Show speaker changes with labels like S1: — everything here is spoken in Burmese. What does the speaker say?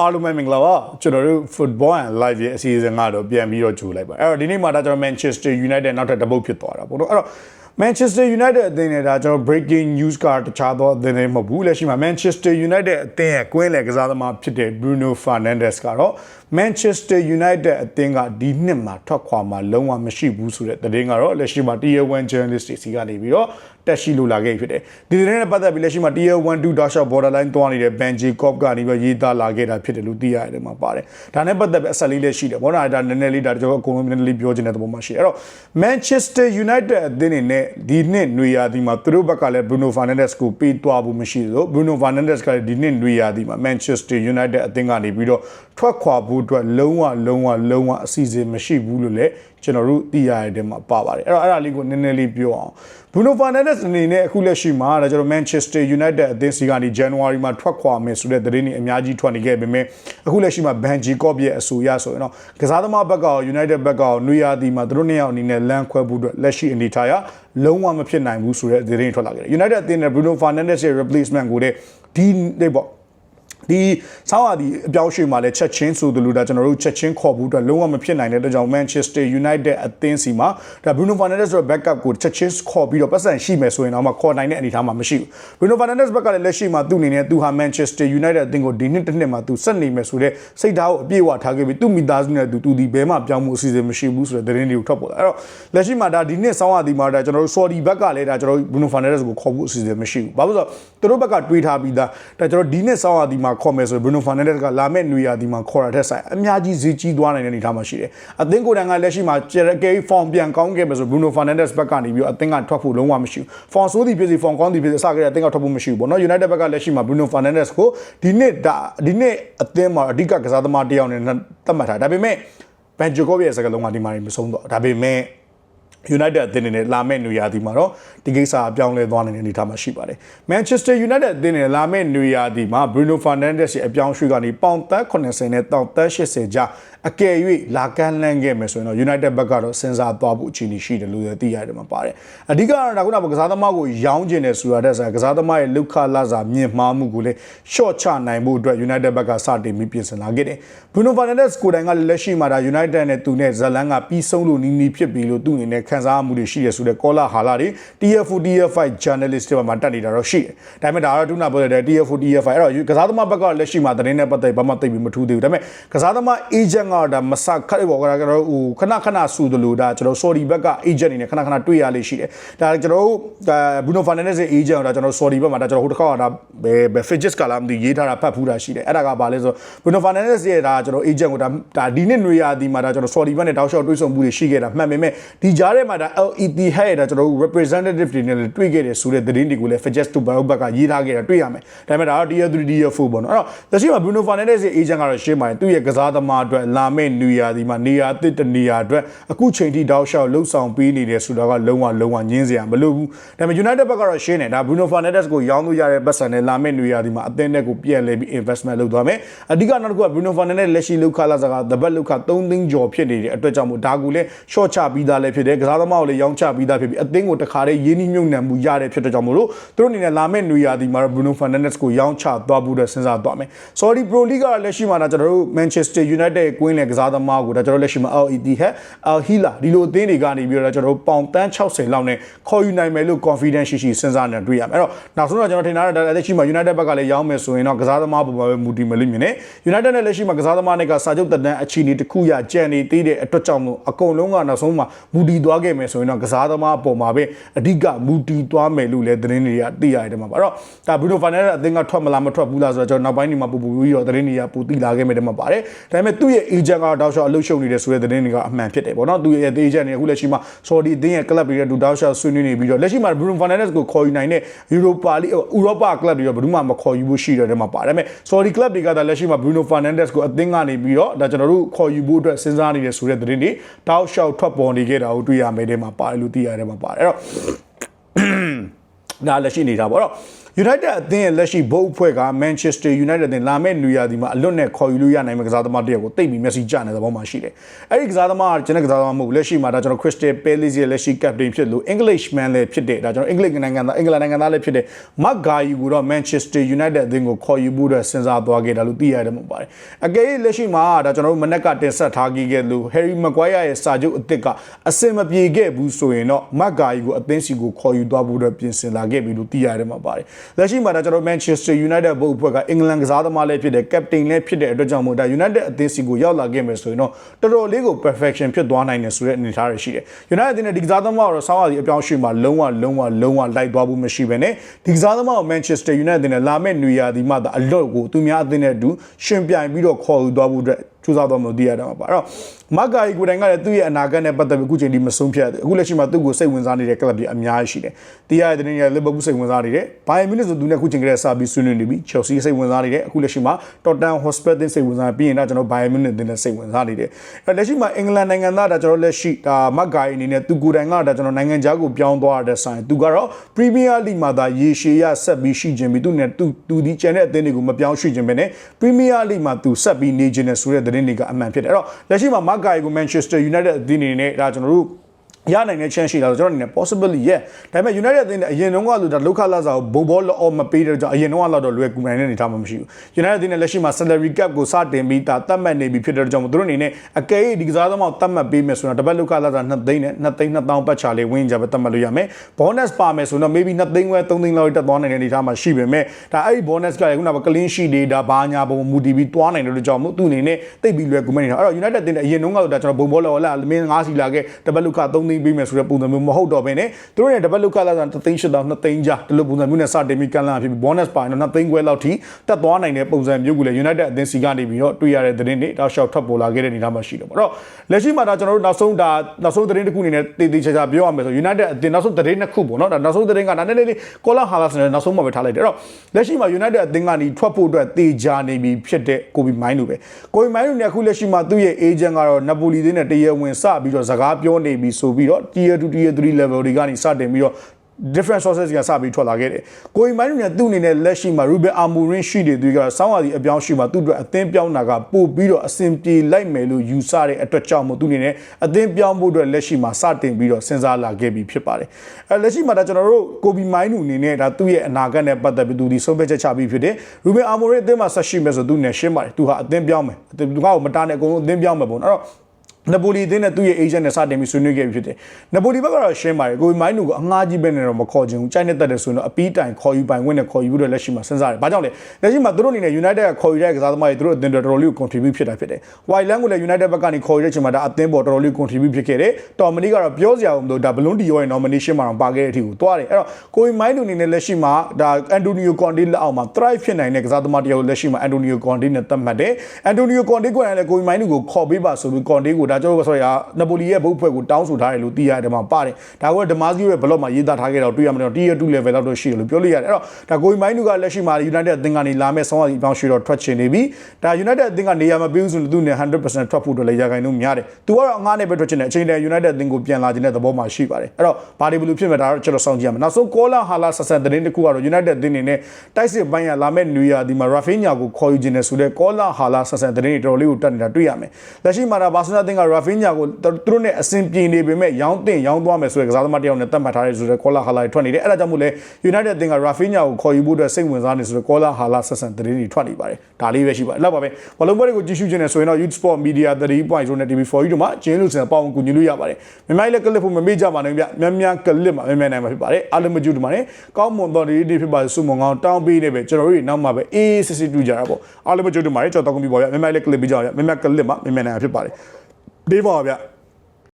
S1: အားလုံးပဲမင်္ဂလာပါကျွန်တော်တို့ football and live ရဲ့အစီအစဉ်ကတော့ပြန်ပြီးတော့ကြိုလိုက်ပါအဲ့တော့ဒီနေ့မှာဒါကျွန်တော် Manchester United နောက်ထပ်တပုတ်ဖြစ်သွားတာပေါ့နော်အဲ့တော့ Manchester United အသင်းနဲ့ဒါကျွန်တော် breaking news ကတခြားသောအသင်းတွေမဟုတ်ဘူးလက်ရှိမှာ Manchester United အသင်းရဲ့ကွင်းလယ်ကစားသမားဖြစ်တဲ့ Bruno Fernandes ကတော့ Manchester United အသင်းကဒီနှစ်မှာထွက်ခွာမှာလုံးဝမရှိဘူးဆိုတဲ့သတင်းကတော့လက်ရှိမှာ Tier 1 journalist တွေစီကနေပြီးတော့ တက်ရှိလို့လာခဲ့ဖြစ်တယ်ဒီသတင်းနဲ့ပတ်သက်ပြီးလက်ရှိမှာ Tier 1 2 dash borderline သွားနေတဲ့ Benji Cop ကနေပြီးရေးသားလာခဲ့တာဖြစ်တယ်လို့သိရတယ်မှာပါတယ်ဒါနဲ့ပတ်သက်ပြီးအဆက်လေးလေးရှိတယ်ဘောနာဒါနည်းနည်းလေးဒါကျွန်တော်အကုန်လုံးနည်းနည်းလေးပြောချင်တဲ့သဘောမှရှိတယ်အဲ့တော့ Manchester United အသင်းနေနဲ့ဒီနှစ်နွေရာသီမှာသူတို့ဘက်ကလည်း Bruno Fernandes ကိုပေးသွားဖို့မရှိသလို Bruno Fernandes ကလည်းဒီနှစ်နွေရာသီမှာ Manchester United အသင်းကနေပြီးတော့ထွက်ခွာဖို့အတွက်လုံးဝလုံးဝလုံးဝအစီအစဉ်မရှိဘူးလို့လည်း ကျွန်တော်တို့သိရတဲ့မှာပါပါတယ်အဲ့တော့အဲ့ဒါလေးကိုနည်းနည်းလေးပြောအောင် Bruno Fernandes အနေနဲ့အခုလက်ရှိမှာဒါကျွန်တော် Manchester United အသင်းစီကနေ January မှာထွက်ခွာမယ်ဆိုတဲ့သတင်းတွေအများကြီးထွက်နေခဲ့ပေမဲ့အခုလက်ရှိမှာ Benji Cop ရဲ့အဆိုအရဆိုရင်တော့ကစားသမားဘက်ကရော United ဘက်ကရောနွေရာသီမှာသူတို့နှစ်ယောက်အနေနဲ့လမ်းခွဲဖို့အတွက်လက်ရှိအနေထားရလုံးဝမဖြစ်နိုင်ဘူးဆိုတဲ့သတင်းထွက်လာခဲ့တယ် United အသင်းနဲ့ Bruno Fernandes ရဲ့ replacement ကိုတဲ့ဒီနေ့ပေါ့ ဒီဆောင်းရသည်အပြောင်းရွှေ့မှာလည်းချက်ချင်းဆိုသလိုဒါကျွန်တော်တို့ချက်ချင်းခေါ်ဖို့အတွက်လုံးဝမဖြစ်နိုင်တဲ့အတွက်ကြောင့် Manchester United အသင်းစီမှာဒါ Bruno Fernandes ရဲ့ backup ကိုချက်ချင်းခေါ်ပြီးတော့ပတ်စံရှိမယ်ဆိုရင်တော့မှခေါ်နိုင်တဲ့အနေအထားမှာမရှိဘူး Bruno Fernandes ဘက်ကလည်းလက်ရှိမှာသူ့အနေနဲ့သူဟာ Manchester United အသင်းကိုဒီနှစ်တစ်နှစ်မှာသူဆက်နေမယ်ဆိုတဲ့စိတ်ဓာတ်ကိုအပြည့်အဝထားခဲ့ပြီးသူ့မိသားစုနဲ့သူသူဒီဘဲမှာပြောင်းမှုအစီအစဉ်မရှိဘူးဆိုတဲ့သတင်းတွေကိုထွက်ပေါ်လာအဲ့တော့လက်ရှိမှာဒါဒီနှစ်ဆောင်းရသည်မှာဒါကျွန်တော်တို့ Saudi ဘက်ကလည်းဒါကျွန်တော်တို့ Bruno Fernandes ကိုခေါ်ဖို့အစီအစဉ်မရှိဘူးဘာလို့လဲဆိုတော့သူတို့ဘက်ကတွေးထားပြီးသားဒါကျွန်တော်ဒီနှစ်ဆောင်းရသည်မှာခေါ်မယ်ဆိုရင် Bruno Fernandes ကလာမဲ့နွေရာသီမှာခေါ်ရတဲ့ဆိုင်အများကြီးဈေးကြီးသွားနိုင်တဲ့အနေအထားမှာရှိတယ်။အသင်းကိုယ်တိုင်ကလက်ရှိမှာကျရကေဖောင်ပြန်ကောင်းခဲ့မယ်ဆို Bruno Fernandes ဘက်ကနေပြီးတော့အသင်းကထွက်ဖို့လုံးဝမရှိဘူး။ Form ဆိုးသည်ဖြစ်စီ Form ကောင်းသည်ဖြစ်စီအစကတည်းကအသင်းကထွက်ဖို့မရှိဘူးပေါ့နော်။ United ဘက်ကလက်ရှိမှာ Bruno Fernandes ကိုဒီနှစ်ဒါဒီနှစ်အသင်းမှာအဓိကကစားသမားတစ်ယောက်နဲ့သတ်မှတ်ထားဒါပေမဲ့ Benjamin ရဲ့စကားလုံးကဒီမှာမဆုံးတော့ဒါပေမဲ့ United အသင်းအနေနဲ့လာမယ့်နွေရာသီမှာတော့ဒီကိစ္စအပြောင်းလဲသွားနိုင်တဲ့အနေအထားမှာရှိပါတယ်။ Manchester United အသင်းအနေနဲ့လာမယ့်နွေရာသီမှာ Bruno Fernandes ရဲ့အပြောင်းရွှေ့ကနေပေါင်သက်80နဲ့တောင်သက်80ကြားအကယ်၍လာကမ်းလှမ်းခဲ့မယ်ဆိုရင်တော့ United ဘက်ကတော့စဉ်းစားသွားဖို့အခြေအနေရှိတယ်လို့သိရတယ်မှာပါတယ်။အဓိကတော့ဒါခုနကကစားသမားကိုရောင်းကျင်တယ်ဆိုတာတဲ့ဆိုကစားသမားရဲ့လောက်ခလာစာမြင့်မှားမှုကိုလည်း short ချနိုင်ဖို့အတွက် United ဘက်ကစတင်ပြီးပြင်ဆင်လာခဲ့တယ်။ Bruno Fernandes ကိုယ်တိုင်ကလက်ရှိမှာဒါ United နဲ့သူနဲ့ဇလန်ကပြီးဆုံးလို့နီးနီးဖြစ်ပြီလို့သူ့အနေနဲ့ခံစားမှုတွေရှိရဆိုတဲ့ကောလာဟာလာတွေ TF4 TF5 journalist တွေမှာတက်နေတာတော့ရှိတယ်။ဒါပေမဲ့ဒါတော့ဒုနာပြောတဲ့ TF4 TF5 အဲ့တော့ကစားသမားဘက်ကလက်ရှိမှာသတင်းနဲ့ပတ်သက်ဘာမှသိပြီးမထူးသေးဘူး။ဒါပေမဲ့ကစားသမား agent ကတော့ဒါမဆခတ်ဘောကကျွန်တော်ဟိုခဏခဏဆူတယ်လို့ဒါကျွန်တော် sorry ဘက်က agent အနေနဲ့ခဏခဏတွေ့ရလေးရှိတယ်။ဒါကျွန်တော်တို့ Bruno Fernandes ရဲ့ agent ကိုဒါကျွန်တော် sorry ဘက်မှာဒါကျွန်တော်ဟိုတစ်ခါကဒါဘယ်ဘယ် fidget ကလာမသိရေးထားတာဖတ်ဖူးတာရှိတယ်။အဲ့ဒါကဘာလဲဆို Bruno Fernandes ရဲ့ဒါကျွန်တော် agent ကိုဒါဒါဒီနှစ်နွေရာသီမှာဒါကျွန်တော် sorry ဘက်နဲ့တောက်လျှောက်တွေးဆုံမှုတွေရှိခဲ့တာမှန်ပေမဲ့ဒီကြားထဲမှာဒါ LED ဟဲ့ဒါကျွန်တော်တို့ representative တွေနဲ့တွေ့ခဲ့တယ်ဆိုတဲ့သတင်းတွေကိုလည်း Fidget to Barrow ဘက်ကရေးထားခဲ့တာတွေ့ရမယ်။ဒါပေမဲ့ဒါတော့ Tier 3 Tier 4ပေါ့နော်။အဲ့တော့လက်ရှိမှာ Bruno Fernandes ရဲ့ agent ကတော့ရှင်းပါတယ်သူ့ရဲ့ကစားသမားအတွက်လာမယ့်နွေရာသီမှာနေရာအသစ်တနေရာအတွက်အခုချိန်ထိတောက်လျှောက်လှုပ်ဆောင်ပေးနေတယ်ဆိုတာကလုံးဝလုံးဝညင်းစရာမလိုဘူး။ဒါပေမဲ့ United ဘက်ကတော့ရှင်းတယ်ဒါ Bruno Fernandes ကိုရောင်းလို့ရတဲ့ပတ်စံနဲ့လာမယ့်နွေရာသီမှာအသင်းနဲ့ကိုပြန်လဲပြီး investment လုပ်သွားမယ်။အဓိကနောက်တစ်ခုက Bruno Fernandes လက်ရှိလောက်ခလာစကား the bet လောက်ခ3သိန်းကျော်ဖြစ်နေတဲ့အတွက်ကြောင့်မို့ဒါကူလည်း short ချပြီးသားလည်းဖြစ်တယ်။ကစားသမားကိုလည်းရောင်းချပြီးသားဖြစ်ပြီးအသင်းကိုတခါတည်းရင်းနှီးမြှုပ်နှံမှုရတဲ့ဖြစ်တဲ့ကြောင့်မို့လို့သူတို့အနေနဲ့လာမယ့်နွေရာသီမှာတော့ Bruno Fernandes ကိုရောင်းချသွားဖို့အတွက်စဉ်းစားသွားမယ်။ Saudi Pro League ကလက်ရှိမှာဒါကျွန်တော်တို့ Manchester United ရဲ့ကွင်းလယ်ကစားသမားကိုဒါကျွန်တော်လက်ရှိမှာ LED ဟက် Al Hilal ဒီလိုအသင်းတွေကနေပြီးတော့ကျွန်တော်တို့ပေါင်တန်း60လောက်နဲ့ခေါ်ယူနိုင်မယ်လို့ confidence ရှိရှိစဉ်းစားနေတွေ့ရမယ်အဲ့တော့နောက်ဆုံးတော့ကျွန်တော်ထင်တာဒါလက်ရှိမှာ United ဘက်ကလည်းရောင်းမယ်ဆိုရင်တော့ကစားသမားပုံမှာပဲမူတည်မယ်လို့မြင်တယ် United နဲ့လက်ရှိမှာကစားသမားတွေကစာချုပ်တက်တန်းအခြေအနေတစ်ခုရကြံနေသေးတဲ့အတွက်ကြောင့်မို့အကုန်လုံးကနောက်ဆုံးမှာမူတည်သွားခဲ့မယ်ဆိုရင်တော့ကစားသမားပုံမှာပဲအဓိကမူတည်သွားမယ်လို့လည်းသတင်းတွေကသိရတယ်မှာပါအဲ့တော့ဒါ Bruno Fernandes အသင်းကထွက်မလားမထွက်ဘူးလားဆိုတော့ကျွန်တော်နောက်ပိုင်းဒီမှာပူပူပြီးတော့သတင်းတွေကပူသိလာခဲ့မယ်တဲ့မှာပါတယ်ဒါပေမဲ့သူ့ရဲ့ agent ကတောက်လျှောက်အလုပ်ရှုပ်နေတယ်ဆိုတဲ့သတင်းတွေကအမှန်ဖြစ်တယ်ပေါ့နော်သူ့ရဲ့ agent တွေအခုလက်ရှိမှာ Saudi အသင်းရဲ့ club တွေရဲ့ဒူတောက်လျှောက်ဆွေးနွေးနေပြီးတော့လက်ရှိမှာ Bruno Fernandes ကိုခေါ်ယူနိုင်တဲ့ Europa League ဥရောပ club တွေတော့ဘယ်သူမှမခေါ်ယူဘူးရှိတယ်တဲ့မှာပါတယ်ဒါပေမဲ့ Saudi club တွေကဒါလက်ရှိမှာ Bruno Fernandes ကိုအသင်းကနေပြီးတော့ဒါကျွန်တော်တို့ခေါ်ယူဖို့အတွက်စဉ်းစားနေတယ်ဆိုတဲ့သတင်းတွေတောက်လျှောက်ထွက်ပေါ်နေခဲ့တာကိုတွေ့ရမယ်တဲ့မှာပါတယ်လို့သိရတယ်မှာပါတယ်အဲ့တော့ဒါလက်ရှိနေတာပေါ့တော့ United အသင်းရဲ့လက်ရှိဘုတ်အဖွဲ့က Manchester United အသင်းလာမယ့်နွေရာသီမှာအလွတ်နဲ့ခေါ်ယူလို့ရနိုင်မယ့်ကစားသမားတစ်ယောက်ကိုတိတ်ပြီး Messi ကြနေတဲ့သဘောမှာရှိတယ်။အဲ့ဒီကစားသမားကကျွန်တော်ကစားသမားမဟုတ်ဘူးလက်ရှိမှာဒါကျွန်တော် Crystal Palace ရဲ့လက်ရှိ captain ဖြစ်လို့ Englishman လည်းဖြစ်တဲ့ဒါကျွန်တော် English နိုင်ငံသားအင်္ဂလန်နိုင်ငံသားလည်းဖြစ်တဲ့ Mark Guy ကိုတော့ Manchester United အသင်းကိုခေါ်ယူဖို့အတွက်စဉ်းစားသွားခဲ့တာလို့သိရတယ်မှာပါတယ်။အကယ်၍လက်ရှိမှာဒါကျွန်တော်တို့မနက်ကတင်ဆက်ထားခဲ့ခဲ့လို့ Harry Maguire ရဲ့စာချုပ်အသစ်ကအစင်မပြေခဲ့ဘူးဆိုရင်တော့ Mark Guy ကိုအသင်းစီကိုခေါ်ယူသွားဖို့အတွက်ပြင်ဆင်လာခဲ့ပြီလို့သိရတယ်မှာပါတယ်။လက်ရှိမှာဒါကျွန်တော် Manchester United ဘုတ်အဖွဲ့ကအင်္ဂလန်ကစားသမားလည်းဖြစ်တဲ့ captain လည်းဖြစ်တဲ့အတွက်ကြောင့်မို့ဒါ United အသင်းစီကိုရောက်လာခဲ့မယ်ဆိုရင်တော့တော်တော်လေးကို perfection ဖြစ်သွားနိုင်တယ်ဆိုတဲ့အနေအထားတွေရှိတယ်။ United အသင်းနဲ့ဒီကစားသမားကတော့ဆောင်းရာသီအပြောင်းအရွှေ့မှာလုံးဝလုံးဝလုံးဝလိုက်သွားဖို့မရှိဘဲနဲ့ဒီကစားသမားကို Manchester United အသင်းနဲ့လာမယ့်နွေရာသီမှာဒါအလော့ကိုသူများအသင်းနဲ့အတူရှင်ပြိုင်ပြီးတော့ခေါ်ယူသွားဖို့အတွက် စူးစမ်းသွားမှသိရတာပါအဲ့တော့မဂ္ဂါရီကိုယ်တိုင်ကလည်းသူ့ရဲ့အနာဂတ်နဲ့ပတ်သက်ပြီးအခုချိန်ဒီမဆုံးဖြတ်အခုလက်ရှိမှာသူ့ကိုစိတ်ဝင်စားနေတဲ့ကလပ်တွေအများကြီးရှိတယ်။တရားရဲ့တင်းရဲ့လီဗာပူးစိတ်ဝင်စားနေတယ်။ဘိုင်ယန်မြူနစ်ဆိုသူနဲ့အခုချိန်ကလေးစပြီးဆွေးနွေးနေပြီ။ Chelsea စိတ်ဝင်စားနေတယ်။အခုလက်ရှိမှာ Tottenham Hotspur တင်းစိတ်ဝင်စားပြီးရင်တော့ကျွန်တော်ဘိုင်ယန်မြူနစ်တင်းနဲ့စိတ်ဝင်စားနေတယ်။အဲလက်ရှိမှာအင်္ဂလန်နိုင်ငံသားဒါကျွန်တော်လက်ရှိဒါမဂ္ဂါရီအနေနဲ့သူကိုယ်တိုင်ကဒါကျွန်တော်နိုင်ငံခြားကိုပြောင်းသွားတဲ့ဆိုင်သူကတော့ Premier League မှာဒါရေရှည်ရဆက်ပြီးရှိခြင်းပြီးသူနဲ့သူသူဒီကျန်တဲ့အသင်းတွေကိုမပြောင်းရွှေ့ခြင်းပဲနဲ့ Premier League မှာသူဆက်ပြီးနေခြင်းနဲ့ဆိုတဲ့သတင်းတွေကအမှန်ဖြစ်တယ်။အဲ့တော့လက်ရှိမှာမဂ္ဂါရီကို Manchester United အသင်းအနေနဲ့ဒါကျွန်တော်တို့ ရနိုင်တဲ့ chance ရှိလာတော့ကျွန်တော်အနေနဲ့ possibly yeah ဒါပေမဲ့ United အသင်းနဲ့အရင်တုန်းကလို့ဒါလောက်ခလာစာကိုဘုံဘောလောမပေးတဲ့ကြောင့်အရင်တုန်းကတော့လွယ်ကူနိုင်တဲ့အနေအထားမှမရှိဘူး United အသင်းနဲ့လက်ရှိမှာ salary cap ကိုစတင်ပြီးဒါတတ်မှတ်နေပြီဖြစ်တဲ့ကြောင့်မို့သူတို့အနေနဲ့အကယ်၍ဒီကစားသမားကိုတတ်မှတ်ပေးမယ်ဆိုတော့တပတ်လောက်ခလာစာ2သိန်းနဲ့2သိန်း2000ပတ်ချာလေးဝင်းကြပဲတတ်မှတ်လို့ရမယ် bonus ပါမယ်ဆိုတော့ maybe 2သိန်းခွဲ3သိန်းလောက်တက်သွားနိုင်တဲ့အနေအထားမှာရှိပေမဲ့ဒါအဲ့ဒီ bonus ကလည်းခုနက clean sheet တွေဒါဘာညာပုံမူတည်ပြီးသွားနိုင်တဲ့ကြောင့်မို့သူအနေနဲ့တိတ်ပြီးလွယ်ကူမနေတာအဲ့တော့ United အသင်းနဲ့အရင်တုန်းကတော့ဒါကျွန်တော်ဘုံဘောလောလာမင်း9စီလာခဲ့တပတ်လောက်ခ3သိန်းပေးမယ်ဆိုတဲ့ပုံစံမျိုးမဟုတ်တော့ဘဲနဲ့သူတို့ရဲ့တပတ်လောက်ကလာတာ3သိန်း8တောင်2သိန်းကြားဒီလိုပုံစံမျိုးနဲ့စတင်ပြီးကန်လာဖြစ်ပြီး bonus ပါရင်တော့2သိန်းခွဲလောက်ထိတက်သွားနိုင်တဲ့ပုံစံမျိုးကိုလည်း United အသင်းစီကနေပြီးတော့တွေ့ရတဲ့သတင်းတွေတောက်လျှောက်ထွက်ပေါ်လာခဲ့တဲ့အနေအထားမှာရှိတယ်ပေါ့တော့လက်ရှိမှာဒါကျွန်တော်တို့နောက်ဆုံးဒါနောက်ဆုံးသတင်းတစ်ခုအနေနဲ့တည်တည်ချာချာပြောရမယ်ဆို United အသင်းနောက်ဆုံးသတင်းတစ်ခုပေါ့နော်ဒါနောက်ဆုံးသတင်းကဒါနည်းနည်းလေးကောလာဟာလာစနဲ့နောက်ဆုံးမှပဲထားလိုက်တယ်အဲ့တော့လက်ရှိမှာ United အသင်းကနေထွက်ဖို့အတွက်တေချာနေပြီဖြစ်တဲ့ကိုဘီမိုင်းလိုပဲကိုဘီမိုင်းလိုနဲ့အခုလက်ရှိမှာသူ့ရဲ့ agent ကတော့နပိုလီသင်းနဲ့တရဝင်စပြီးတော့စကားပြောနေပြီဆိုပြီးတော့ tier 2 tier 3 level တွေကနေစတင်ပြီးတော့ different sources ကစပြီးထွက်လာခဲ့တယ်။ကိုအီမိုင်းနဲ့သူ့အနေနဲ့လက်ရှိမှာ Ruben Amorim ရှိနေသူကစောင်းရည်အပြောင်းရှိမှာသူ့အတွက်အသင်းပြောင်းတာကပို့ပြီးတော့အဆင်ပြေလိုက်မယ်လို့ယူဆတဲ့အတွက်ကြောင့်မို့သူအနေနဲ့အသင်းပြောင်းဖို့အတွက်လက်ရှိမှာစတင်ပြီးတော့စဉ်းစားလာခဲ့ပြီးဖြစ်ပါတယ်။အဲလက်ရှိမှာဒါကျွန်တော်တို့ကိုဘီမိုင်းနူအနေနဲ့ဒါသူ့ရဲ့အနာဂတ်နဲ့ပတ်သက်ပြီးသူဒီဆုံးဖြတ်ချက်ချပြီးဖြစ်တယ်။ Ruben Amorim အသင်းမှာဆက်ရှိမယ်ဆိုသူနဲ့ရှင်းပါတယ်။သူဟာအသင်းပြောင်းမယ်။သူကမတားနဲ့အကုန်လုံးအသင်းပြောင်းမယ်ပေါ့နော်။အဲ့တော့ နပိုလီအသင်းနဲ့သူ့ရဲ့ agent နဲ့စတင်ပြီးဆွေးနွေးခဲ့ပြီဖြစ်တယ်။နပိုလီဘက်ကတော့ရှင်းပါတယ်။ကိုမိုင်းနူကအငှားကြီးပဲနဲ့တော့မခေါ်ချင်ဘူး။ကြိုက်နဲ့တက်တယ်ဆိုရင်တော့အပီးတိုင်ခေါ်ယူပိုင်ဝင်နဲ့ခေါ်ယူပြီးတော့လက်ရှိမှာစဉ်းစားတယ်။ဘာကြောင့်လဲ။လက်ရှိမှာသူတို့အနေနဲ့ United ကခေါ်ယူတဲ့ကစားသမားတွေသူတို့အသင်းတော်တော်လေးကို contribute ဖြစ်တာဖြစ်တယ်။ White Land ကိုလည်း United ဘက်ကနေခေါ်ယူတဲ့အချိန်မှာဒါအသင်းပေါ်တော်တော်လေး contribute ဖြစ်ခဲ့တယ်။ Tomini ကတော့ပြောစရာမလိုဒါဘလွန်ဒီယောရဲ့ nomination မှာတော့ပါခဲ့တဲ့အထိကိုသွားတယ်။အဲ့တော့ကိုမိုင်းနူအနေနဲ့လက်ရှိမှာဒါ Antonio Conte လက်အောက်မှာ thrive ဖြစ်နိုင်တဲ့ကစားသမားတယောက်လက်ရှိမှာ Antonio Conte နဲ့သတ်မှတ်တယ်။ Antonio Conte ကိုလည်းကိုမိုင်းနူကိုခေါ်ပေးပါဆိုပြီး Conte ကိုဒါကျွန်တော်ဆိုရနပိုလီရဲ့ဘုတ်ဖွဲ့ကိုတောင်းဆိုထားတယ်လို့သိရတယ်မှာပါတယ်ဒါကဒမာဇီယိုရဲ့ဘလော့မှာရေးသားထားခဲ့တော့တွေ့ရမှာတော့ tier 2 level လောက်တော့ရှိတယ်လို့ပြောလို့ရတယ်အဲ့တော့ဒါကိုမိုင်းနူကလက်ရှိမှာ United အသင်းကနေလာမဲ့ဆောင်းအစီအပေါင်းရှိတော့ထွက်ချင်နေပြီဒါ United အသင်းကနေရာမပေးဘူးဆိုရင်သူနဲ့100%ထွက်ဖို့တော့လည်းရခိုင်နှုန်းများတယ်သူကတော့အငှားနဲ့ပဲထွက်ချင်တယ်အချိန်တည်း United အသင်းကိုပြန်လာခြင်းတဲ့သဘောမှာရှိပါတယ်အဲ့တော့ဘာတွေဘယ်လိုဖြစ်မှာဒါတော့ကျွန်တော်စောင့်ကြည့်ရမယ်နောက်ဆုံးကောလာဟာလာဆက်ဆက်သတင်းတစ်ခုကတော့ United အသင်းနေနဲ့တိုက်စစ်ပိုင်းကလာမဲ့နွေရာဒီမှာ Rafinha ကိုခေါ်ယူခြင်းနဲ့ဆိုတဲ့ကောလာဟာလာဆက်ဆက်သတင်းတွေတော်တော်လေးကိုတက်နေတာတွေ့ရမယ်လက်ရှိမှာဒါဘာဆနာအသင်းက Rafinha ကိုသူတို့နဲ့အဆင်ပြေနေပေမဲ့ရောင်းတင်ရောင်းသွားမယ်ဆိုတဲ့ကစားသမားတယောက်နဲ့တတ်မှတ်ထားတဲ့ဆိုတဲ့ကောလာဟာလာတွေထွက်နေတယ်အဲ့ဒါကြောင့်မို့လဲ United အသင်းက Rafinha ကိုခေါ်ယူဖို့အတွက်စိတ်ဝင်စားနေဆိုတဲ့ကောလာဟာလာဆက်ဆက်သတင်းတွေထွက်နေပါတယ်ဒါလေးပဲရှိပါတယ်အဲ့လောက်ပါပဲဘလုံးပွဲတွေကိုကြည့်ရှုခြင်းနဲ့ဆိုရင်တော့ Youth Sport Media 3.0နဲ့ TV4 တို့မှာကျင်းလို့စံပေါင်းကူညီလို့ရပါတယ်မြန်မာလည်းကလစ်ဖို့မမေ့ကြပါနဲ့ဗျများများကလစ်မှာမြန်မြန်နိုင်မှာဖြစ်ပါတယ်အားလုံးမကြည့်တူပါနဲ့ကောင်းမွန်တော်ဒီဒီဖြစ်ပါစုမုံကောင်းတောင်းပေးနေပဲကျွန်တော်တို့နောက်မှာပဲအေးစစ်စစ်တူကြတာပေါ့အားလုံးမကြည့်တူပါနဲ့ကျွန်တော်တောင်းပြီးပါဗျမြန်မာလည်းကလစ်ပြီးကြပါဗျမြန်မာကလစ်မှာမြန်မြန်နိုင်မှာဖြစ်ပါတယ် ဒေးပါဗျ